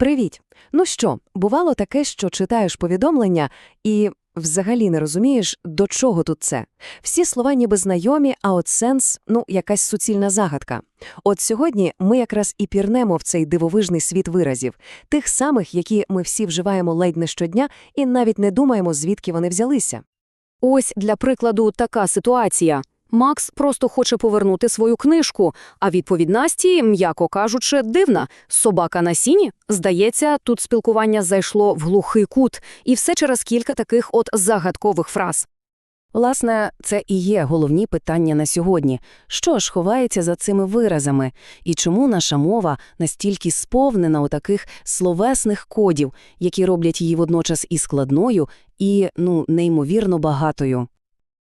Привіт. Ну що, бувало таке, що читаєш повідомлення і взагалі не розумієш, до чого тут це. Всі слова ніби знайомі, а от сенс, ну, якась суцільна загадка. От сьогодні ми якраз і пірнемо в цей дивовижний світ виразів, тих самих, які ми всі вживаємо ледь не щодня, і навіть не думаємо, звідки вони взялися. Ось, для прикладу, така ситуація. Макс просто хоче повернути свою книжку, а відповідь Насті, м'яко кажучи, дивна. Собака на сіні? Здається, тут спілкування зайшло в глухий кут, і все через кілька таких от загадкових фраз. Власне, це і є головні питання на сьогодні. Що ж ховається за цими виразами? І чому наша мова настільки сповнена отаких словесних кодів, які роблять її водночас і складною, і, ну, неймовірно багатою?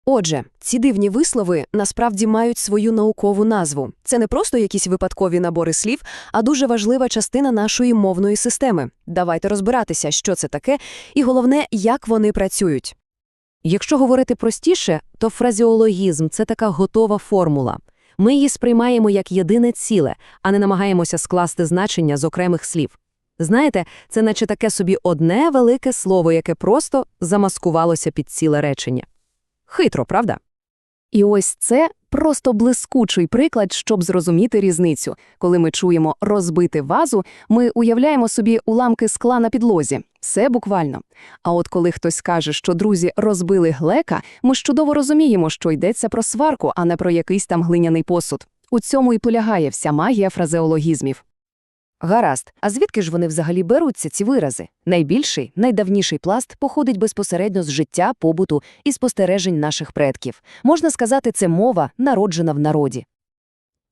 Отже, ці дивні вислови насправді мають свою наукову назву. Це не просто якісь випадкові набори слів, а дуже важлива частина нашої мовної системи. Давайте розбиратися, що це таке, і головне, як вони працюють. Якщо говорити простіше, то фразеологізм – це така готова формула. Ми її сприймаємо як єдине ціле, а не намагаємося скласти значення з окремих слів. Знаєте, це наче таке собі одне велике слово, яке просто замаскувалося під ціле речення. Хитро, правда? І ось це просто блискучий приклад, щоб зрозуміти різницю. Коли ми чуємо «розбити вазу», ми уявляємо собі уламки скла на підлозі. Все буквально. А от коли хтось каже, що друзі розбили глека, ми чудово розуміємо, що йдеться про сварку, а не про якийсь там глиняний посуд. У цьому і полягає вся магія фразеологізмів. Гаразд, а звідки ж вони взагалі беруться, ці вирази? Найбільший, найдавніший пласт походить безпосередньо з життя, побуту і спостережень наших предків. Можна сказати, це мова, народжена в народі.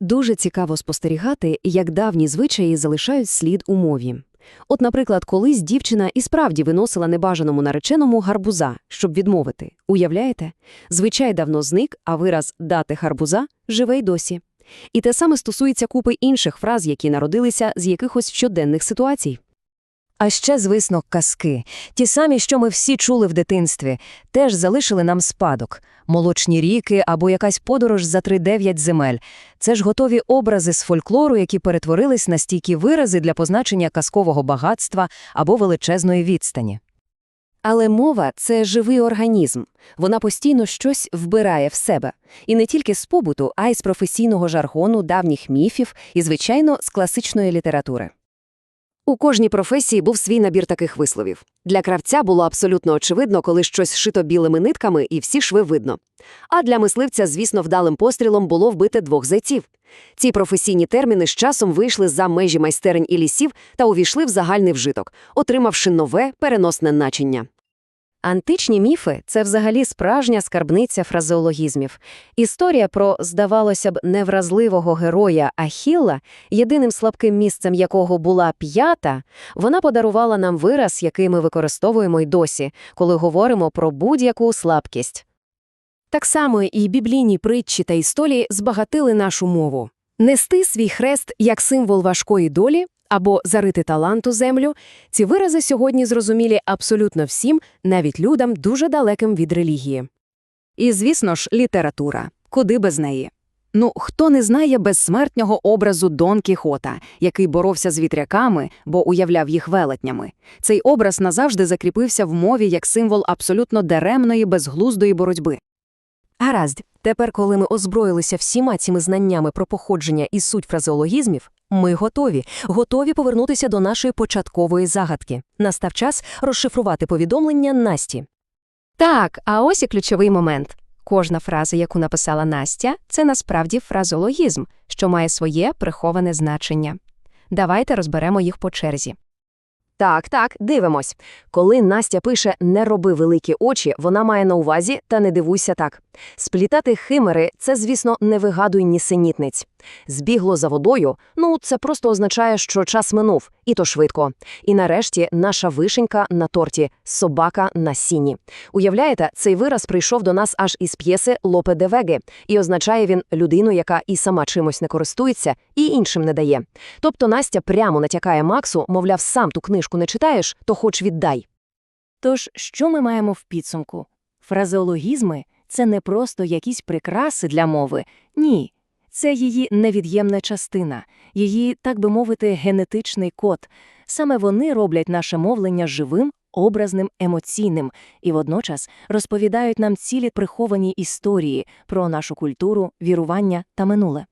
Дуже цікаво спостерігати, як давні звичаї залишають слід у мові. От, наприклад, колись дівчина і справді виносила небажаному нареченому гарбуза, щоб відмовити. Уявляєте? Звичай давно зник, а вираз «дати гарбуза» живе й досі. І те саме стосується купи інших фраз, які народилися з якихось щоденних ситуацій. А ще, звісно, казки. Ті самі, що ми всі чули в дитинстві, теж залишили нам спадок. Молочні ріки або якась подорож за три-дев'ять земель. Це ж готові образи з фольклору, які перетворились на стійкі вирази для позначення казкового багатства або величезної відстані. Але мова – це живий організм. Вона постійно щось вбирає в себе. І не тільки з побуту, а й з професійного жаргону, давніх міфів і, звичайно, з класичної літератури. У кожній професії був свій набір таких висловів. Для кравця було абсолютно очевидно, коли щось шито білими нитками і всі шви видно. А для мисливця, звісно, вдалим пострілом було вбити двох зайців. Ці професійні терміни з часом вийшли за межі майстерень і лісів та увійшли в загальний вжиток, отримавши нове переносне начиння. Античні міфи – це взагалі справжня скарбниця фразеологізмів. Історія про, здавалося б, невразливого героя Ахілла, єдиним слабким місцем якого була п'ята, вона подарувала нам вираз, який ми використовуємо й досі, коли говоримо про будь-яку слабкість. Так само і біблійні притчі та історії збагатили нашу мову. Нести свій хрест як символ важкої долі або зарити талант у землю, ці вирази сьогодні зрозумілі абсолютно всім, навіть людям дуже далеким від релігії. І, звісно ж, література. Куди без неї? Ну, хто не знає безсмертнього образу Дон Кіхота, який боровся з вітряками, бо уявляв їх велетнями. Цей образ назавжди закріпився в мові як символ абсолютно даремної, безглуздої боротьби. Гаразд, тепер, коли ми озброїлися всіма цими знаннями про походження і суть фразеологізмів, ми готові, готові повернутися до нашої початкової загадки. Настав час розшифрувати повідомлення Насті. Так, а ось і ключовий момент. Кожна фраза, яку написала Настя, це насправді фразеологізм, що має своє приховане значення. Давайте розберемо їх по черзі. Так, так, дивимось. Коли Настя пише «не роби великі очі», вона має на увазі «та не дивуйся так». Сплітати химери – це, звісно, не вигадуй нісенітниць. Збігло за водою – ну, це просто означає, що час минув, і то швидко. І нарешті наша вишенька на торті – собака на сіні. Уявляєте, цей вираз прийшов до нас аж із п'єси Лопе де Веги, і означає він людину, яка і сама чимось не користується, і іншим не дає. Тобто Настя прямо натякає Максу, мовляв, сам ту книжку не читаєш, то хоч віддай. Тож, що ми маємо в підсумку? Фразеологізми – це не просто якісь прикраси для мови. Ні. Це її невід'ємна частина, її, так би мовити, генетичний код. Саме вони роблять наше мовлення живим, образним, емоційним і водночас розповідають нам цілі приховані історії про нашу культуру, вірування та минуле.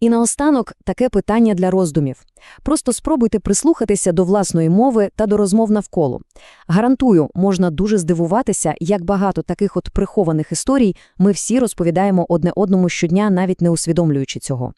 І наостанок таке питання для роздумів. Просто спробуйте прислухатися до власної мови та до розмов навколо. Гарантую, можна дуже здивуватися, як багато таких от прихованих історій ми всі розповідаємо одне одному щодня, навіть не усвідомлюючи цього.